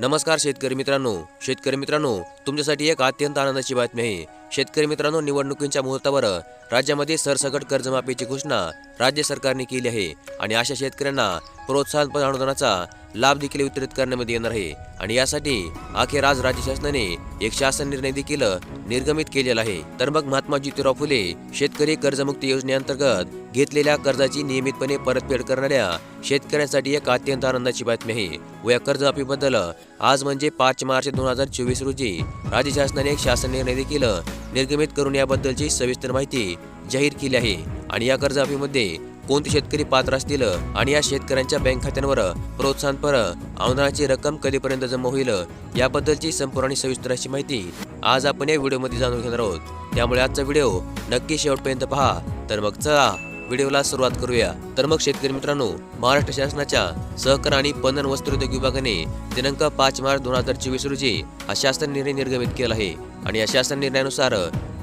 नमस्कार शेतकरी मित्रांनो. शेतकरी मित्रांनो तुमच्यासाठी एक अत्यंत आनंदाची बातमी आहे. शेतकरी मित्रांनो निवडणुकींच्या मुहूर्तावर राज्यामध्ये सरसकट कर्जमाफीची घोषणा राज्य सरकारने केली आहे आणि अशा शेतकऱ्यांना प्रोत्साहनपर अनुदानाचा लाभ देखील वितरित करण्यामध्ये येणार आहे. आणि यासाठी अखेर आज राज्य शासनाने एक शासन निर्णय देखील निर्गमित केलेला आहे. तर मग महात्मा ज्योतिराव फुले शेतकरी कर्जमुक्ती योजनेअंतर्गत घेतलेल्या कर्जाची नियमितपणे परतफेड करणाऱ्या शेतकऱ्यांसाठी एक अत्यंत आनंदाची बातमी आहे. व या कर्जमाफीबद्दल आज म्हणजे पाच मार्च दोन हजार चोवीस रोजी राज्य शासनाने एक शासन निर्णय देखील निर्गमित करून याबद्दलची सविस्तर माहिती जाहीर केली आहे. आणि या कर्जमाफीमध्ये कोणते शेतकरी पात्र असतील आणि या शेतकऱ्यांच्या बँक खात्यांवर प्रोत्साहनपर अनुदानाची रक्कम कधीपर्यंत जमा होईल याबद्दलची संपूर्ण आणि सविस्तर अशी माहिती आज आपण या व्हिडिओमध्ये जाणून घेणार आहोत. त्यामुळे आजचा व्हिडिओ नक्की शेवटपर्यंत पहा. तर मग चला व्हिडिओला सुरुवात करूया. तर मग शेतकरी मित्रांनो महाराष्ट्र शासनाच्या सहकार आणि पणन वस्त्रोद्योग विभागाने दिनांक पाच मार्च दोन हजार चोवीस रोजी हा शासन निर्णय निर्गमित केला आहे. आणि या शासन निर्णयानुसार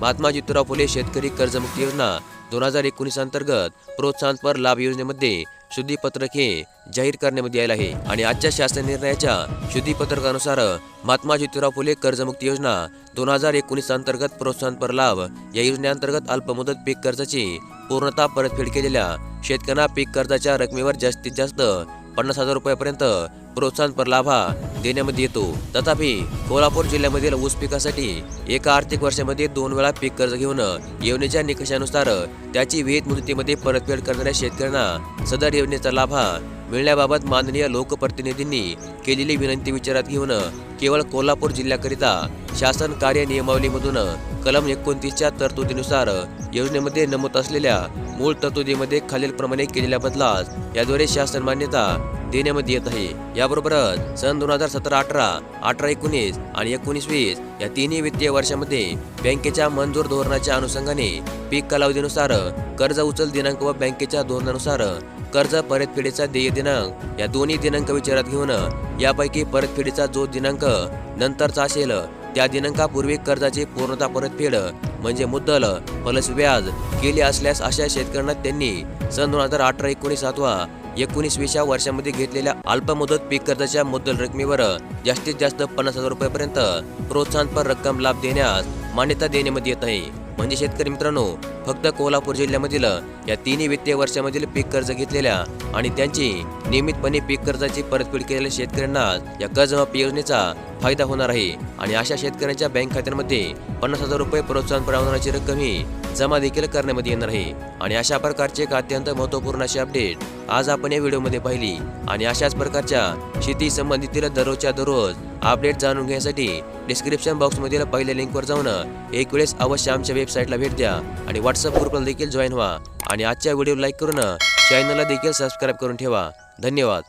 महात्मा ज्योतिराव फुले शेतकरी कर्जमुक्ती योजना दोन हजार एकोणीस अंतर्गत प्रोत्साहनपर लाभ योजनेमध्ये शुद्धीपत्रक हे जाहीर करण्यामध्ये आले आहे. आणि आजच्या शासन निर्णयाच्या शुद्धीपत्रकानुसार महात्मा ज्योतिराव फुले कर्जमुक्ती योजना दोन हजार एकोणीस अंतर्गत प्रोत्साहनपर लाभ या योजनेअंतर्गत अल्पमुदत पीक कर्जाची पूर्णतः परतफेड केलेल्या शेतकऱ्यांना पीक कर्जाच्या रकमेवर जास्तीत जास्त पन्नास हजार रुपयापर्यंत प्रोत्साहनपर लाभ हा देण्यामध्ये येतो. तथापि कोल्हापूर जिल्ह्यामधील ऊस पिकासाठी एका आर्थिक वर्षामध्ये दोन वेळा पीक कर्ज घेऊन योजनेच्या निकषानुसार त्याची विहित मुदतीमध्ये परतफेड करणाऱ्या शेतकऱ्यांना सदर योजनेचा लाभ हा मिळण्याबाबत माननीय लोकप्रतिनिधींनी केलेली विनंती विचारात घेऊन केवळ कोल्हापूर जिल्ह्याकरिता शासन कार्य नियमावलीमधून कलम एकोणतीसच्या तरतुदीनुसार योजनेमध्ये नमूद असलेल्या मूळ तरतुदीमध्ये खालीलप्रमाणे केलेल्या बदलास याद्वारे शासन मान्यता देण्यामध्ये येत आहे. याबरोबरच सन दोन हजार सतरा अठरा अठरा एकोणीस आणि एकोणीस वीस या तिन्ही वित्तीय वर्षामध्ये बँकेच्या मंजूर धोरणाच्या अनुषंगाने पीक कालावधीनुसार कर्ज उचल दिनांक व बँकेच्या धोरणानुसार कर्ज परतफेडीचा देय दिनांक या दोन्ही दिनांक विचारात घेऊन यापैकी परतफेडीचा जो दिनांक नंतरचा असेल त्या दिनांकापूर्वी कर्जाची पूर्णता परतफेड म्हणजे मुद्दल प्लस व्याज केली असल्यास अशा शेतकऱ्यांना त्यांनी सन दोन हजार अठरा एकोणीस सातवा एकोणीसवीच्या वर्षामध्ये घेतलेल्या अल्पमुदत पीक कर्जाच्या मुद्दल रकमेवर जास्तीत जास्त पन्नास हजार रुपयापर्यंत प्रोत्साहनपर रक्कम लाभ देण्यास मान्यता देण्यामध्ये येत आहे. म्हणजे शेतकरी मित्रांनो फक्त कोल्हापूर जिल्ह्यामधील या तिन्ही वित्तीय वर्षामधील पीक कर्ज घेतलेल्या आणि त्यांची नियमितपणे पीक कर्जाची परतफेड केलेल्या शेतकऱ्यांना या कर्जमाफी योजनेचा फायदा होणार आहे. आणि अशा शेतकऱ्यांच्या बँक खात्यांमध्ये पन्नास हजार रुपये प्रोत्साहन अनुदानाची रक्कम ही जमा देखील करण्यामध्ये येणार आहे. आणि अशा प्रकारचे एक अत्यंत महत्त्वपूर्ण अशी अपडेट आज आपण या व्हिडिओमध्ये पाहिली. आणि अशाच प्रकारच्या शेती संबंधितील दररोजच्या दररोज अपडेट जाणून घेण्यासाठी डिस्क्रिप्शन बॉक्समधील पहिल्या लिंकवर जाऊन एक वेळेस अवश्य आमच्या वेबसाईटला भेट द्या. आणि व्हॉट्सअप ग्रुपला देखील जॉईन व्हा. आणि आजच्या व्हिडिओ लाईक करून चॅनलला देखील सबस्क्राईब करून ठेवा. धन्यवाद.